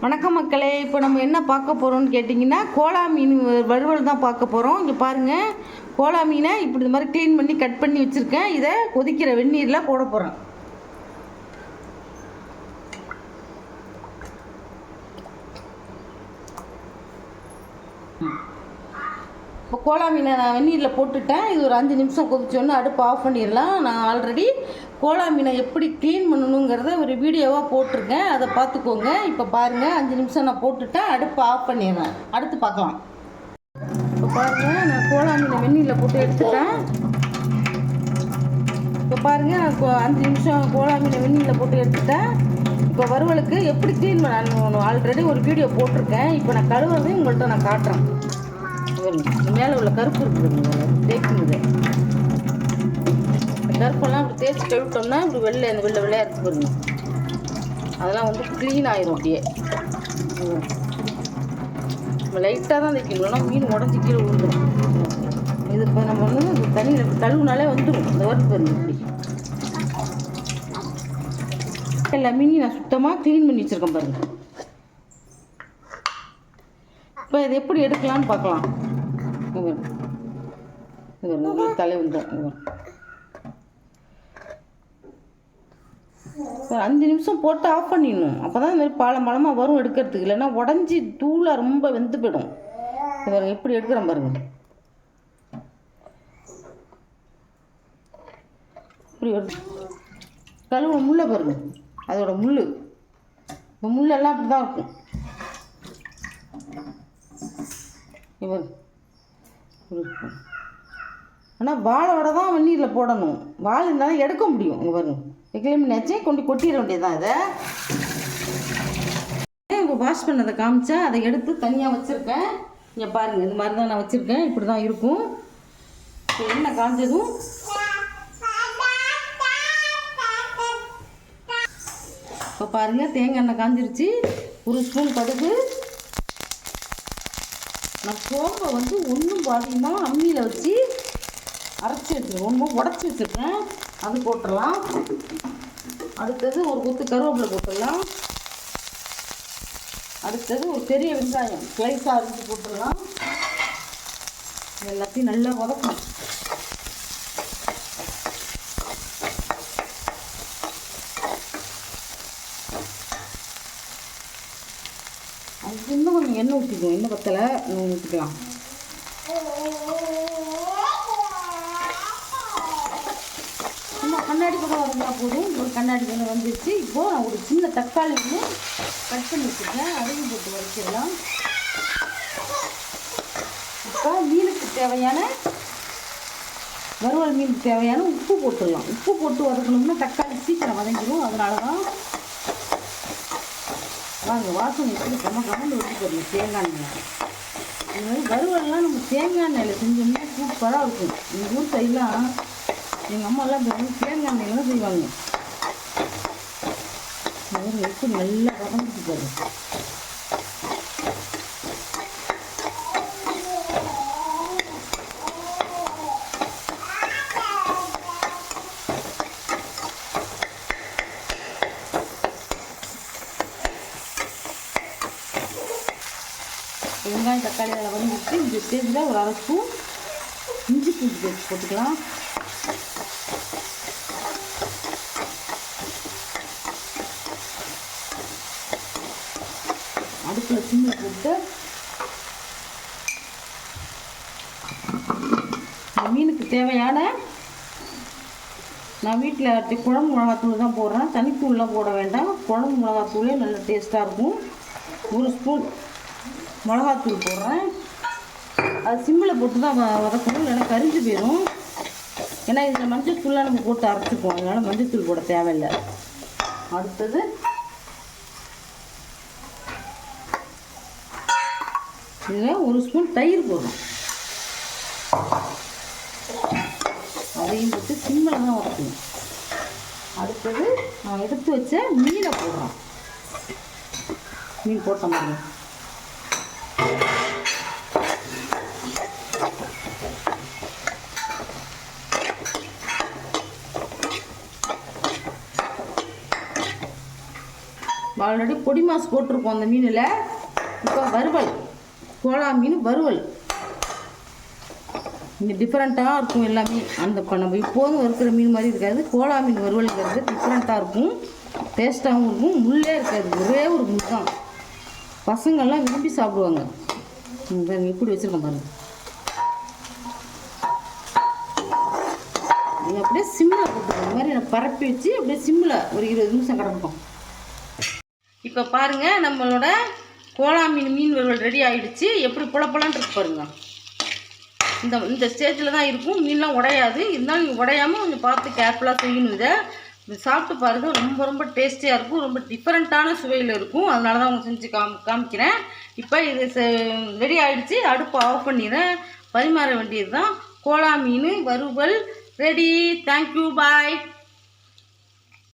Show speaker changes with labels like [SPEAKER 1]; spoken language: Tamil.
[SPEAKER 1] வணக்கம் மக்களே இப்போ நம்ம என்ன பார்க்க போகிறோம்னு கேட்டிங்கன்னா கோலா மீன் வறுவல் தான் பார்க்க போகிறோம் இங்கே பாருங்கள் கோலா மீனை இப்படி இந்த மாதிரி க்ளீன் பண்ணி கட் பண்ணி வச்சுருக்கேன். இதை கொதிக்கிற வெந்நீரில் போட போகிறேன் இப்போ கோலா மீனை நான் வெந்நீரில் போட்டுட்டேன். இது ஒரு அஞ்சு நிமிஷம் கொதிச்சோன்னு அடுப்பு ஆஃப் பண்ணிடலாம். நான் ஆல்ரெடி கோலா மீனை எப்படி க்ளீன் பண்ணணுங்கிறத ஒரு வீடியோவாக போட்டிருக்கேன். அதை பார்த்துக்கோங்க. இப்போ பாருங்கள் அஞ்சு நிமிஷம் நான் போட்டுட்டேன். அடுப்பு ஆஃப் பண்ணிடுறேன். அடுத்து பார்க்கலாம். இப்போ பாருங்கள் நான் கோலா மீனை வெந்நீரில் போட்டு எடுத்துட்டேன். இப்போ பாருங்கள் நான் அஞ்சு நிமிஷம் கோலா மீனை வெந்நீரில் போட்டு எடுத்துட்டேன். இப்போ வறுவலுக்கு எப்படி க்ளீன் பண்ண ஆல்ரெடி ஒரு வீடியோ போட்டிருக்கேன். இப்போ நான் கழுவுறதையும் உங்கள்கிட்ட நான் காட்டுறேன். பாருங்க, மேலே உள்ள கருப்பு இருக்குதுங்க தேய்க்குது இந்த கருப்பெல்லாம் இப்படி தேய்ச்சி கழுவிட்டோம்னா இப்படி வெள்ளை இந்த வெளில வெளியே இருக்கு பாருங்க. அதெல்லாம் வந்து க்ளீன் ஆயிரும் அப்படியே. நம்ம லைட்டாக தான் தைக்கணும் இல்லைன்னா மீன் உடஞ்சி கீழே விழுந்துடும் இது இப்போ நம்ம வந்து இந்த தண்ணியில் கழுவுனாலே வந்துடும் இந்த ஒர்க் பாருங்க இப்படி. எல்லா மீனையும் நான் சுத்தமாக க்ளீன் பண்ணி வச்சுருக்கேன் பாருங்கள் இப்போ இது எப்படி எடுக்கலாம்னு பார்க்கலாம். இங்க பாருங்க. இங்க தலை வந்துடும் ஒரு அஞ்சு நிமிஷம் போட்டு ஆஃப் பண்ணிடணும். அப்போ தான் இந்த மாதிரி பாலம் பழமாக வரும் எடுக்கிறதுக்கு. இல்லைன்னா உடஞ்சி தூளாக ரொம்ப வெந்து போயிடும். இங்க எப்படி எடுக்கிறேன் பாருங்க. இப்படி வருது கழுவு முள்ளை பாருங்க. அதோட முள் இந்த முள்ளெல்லாம் அப்படி தான் இருக்கும். இவர் ஆனால் வாழோட தான் வெந்நீரில் போடணும். வாழை இருந்தாலும் எடுக்க முடியும். இங்கே பாருங்க. கிளம்பி நினச்சே கொண்டு கொட்டிட வேண்டியதுதான் இதை. இப்போ வாஷ் பண்ணதை காமிச்சா? அதை எடுத்து தனியாக வச்சுருக்கேன். இங்கே பாருங்கள் இந்த மாதிரி தான் நான் வச்சுருக்கேன். இப்படி தான் இருக்கும். இப்போ எண்ணெய் காஞ்சதும்? இப்போ பாருங்கள் தேங்காய் எண்ணெய் காஞ்சிருச்சு. ஒரு ஸ்பூன் கடுகு. நான் சோம்பை வந்து ஒன்றும் பாதியமாக அம்மியில் வச்சு அரைச்சி வச்சுருக்கேன் ரொம்ப உடச்சி வச்சுருக்கேன். அது போட்டுடலாம். அடுத்தது ஒரு குத்து கருவேப்பிலை போட்டுடலாம். அடுத்தது ஒரு பெரிய வெங்காயம் ஸ்லைஸாக அரிஞ்சு போட்டுடலாம். எல்லாத்தையும் நல்லா வதக்கணும். எண்ணெய் ஊற்றிக்குவோம் எண்ணெய் பத்தலை ஊற்றிக்கலாம் நம்ம கண்ணாடி பக்கம் வந்தால் போதும். ஒரு கண்ணாடி பக்கம் வந்துருச்சு. இப்போது நான் ஒரு சின்ன தக்காளி ஒன்று கட் பண்ணி வச்சுருக்கேன். அதையும் போட்டு வதக்கிடலாம் இப்போ மீனுக்கு தேவையான வறுவல் மீனுக்கு தேவையான உப்பு போட்டுடலாம். உப்பு போட்டு வதக்கணும்னா தக்காளி சீக்கிரம் வதங்கிடும் அதனால தான் வாங்க வாசனை எப்படி கம்ம கம்மந்து வச்சு தேங்காய் எண்ணெய் இது மாதிரி வறுவல்லாம் நம்ம தேங்காய் எண்ணெயில் செஞ்சோம்னா சூப்பராக இருக்கும். எங்கள் ஊர் சைடெலாம் எங்கள் அம்மாலாம் தேங்காய் எண்ணெயில் தான் செய்வாங்க. எப்படி நல்லா வதங்கிட்டு பாருங்க. வெங்காயம் தக்காளி அதில் வதங்கிட்டு இந்த ஸ்டேஜில் ஒரு அரை ஸ்பூன் இஞ்சி பூண்டு பேஸ்ட் போட்டுக்கலாம். அடுப்பில் சிம்மில் போட்டு மீனுக்கு தேவையான நான் வீட்டில் அரைச்ச குழம்பு மிளகாத்தூள் தான் போடுறேன். தனித்தூள்லாம் போட வேண்டாம். குழம்பு மிளகாத்தூளே நல்ல டேஸ்ட்டாக இருக்கும். ஒரு ஸ்பூன் மிளகாத்தூள் போடுறேன். அது சிம்மில் போட்டு தான் வ- வதக்கணும். இல்லைன்னா கரிஞ்சு போயிடும் ஏன்னா இதில் மஞ்சள் தூள்லாம் நம்ம போட்டு அரைச்சிப்போம் அதனால் மஞ்சள் தூள் போட தேவையில்லை. அடுத்தது இதில் ஒரு ஸ்பூன் தயிர் போதும். அதையும் போட்டு சிம்மில் தான் வதக்கணும். அடுத்தது நான் எடுத்து வச்ச மீனை போடுறோம் மீன் போட்ட மாதிரி. ஆல்ரெடி பொடி மாஸ் போட்டிருக்கோம் அந்த மீனில். இப்போ வறுவல். கோலா மீன் வறுவல். இங்கே டிஃப்ரெண்ட்டாக இருக்கும் எல்லாமே. அந்த இப்போ நம்ம இப்போதும் இருக்கிற மீன் மாதிரி இருக்காது. கோலா மீன் வறுவலுங்கிறது டிஃப்ரெண்ட்டாக இருக்கும். டேஸ்ட்டாகவும் இருக்கும். முள்ளே இருக்காது. ஒரே ஒரு முள் தான் பசங்கள்லாம் விரும்பி சாப்பிடுவாங்க. இப்படி வச்சுருக்கோம் பாருங்கள் அப்படியே சிம்மில் போட்டுக்கோங்க. இந்த மாதிரி நான் பரப்பி வச்சு அப்படியே சிம்மில் ஒரு இருபது நிமிஷம் கிடப்போம். இப்போ பாருங்கள் நம்மளோட கோலா மீன் மீன் வறுவல் ரெடி ஆகிடுச்சு எப்படி புல இருக்கு பாருங்கள் இந்த இந்த ஸ்டேஜில் தான் இருக்கும். மீன்லாம் உடையாது. இருந்தாலும் நீங்கள் உடையாமல் கொஞ்சம் பார்த்து கேர்ஃபுல்லாக செய்யணும் இதை. சாப்பிட்டு பாருங்கள் ரொம்ப ரொம்ப டேஸ்டியாக இருக்கும். ரொம்ப டிஃப்ரெண்ட்டான சுவையில் இருக்கும். அதனால தான் உங்களுக்கு செஞ்சு காம் காமிக்கிறேன். இப்போ இது ரெடி ஆகிடுச்சு அடுப்பு ஆஃப் பண்ணிடுறேன். பரிமாற வேண்டியது தான் கோலா மீன் வறுவல் ரெடி தேங்க்யூ பாய்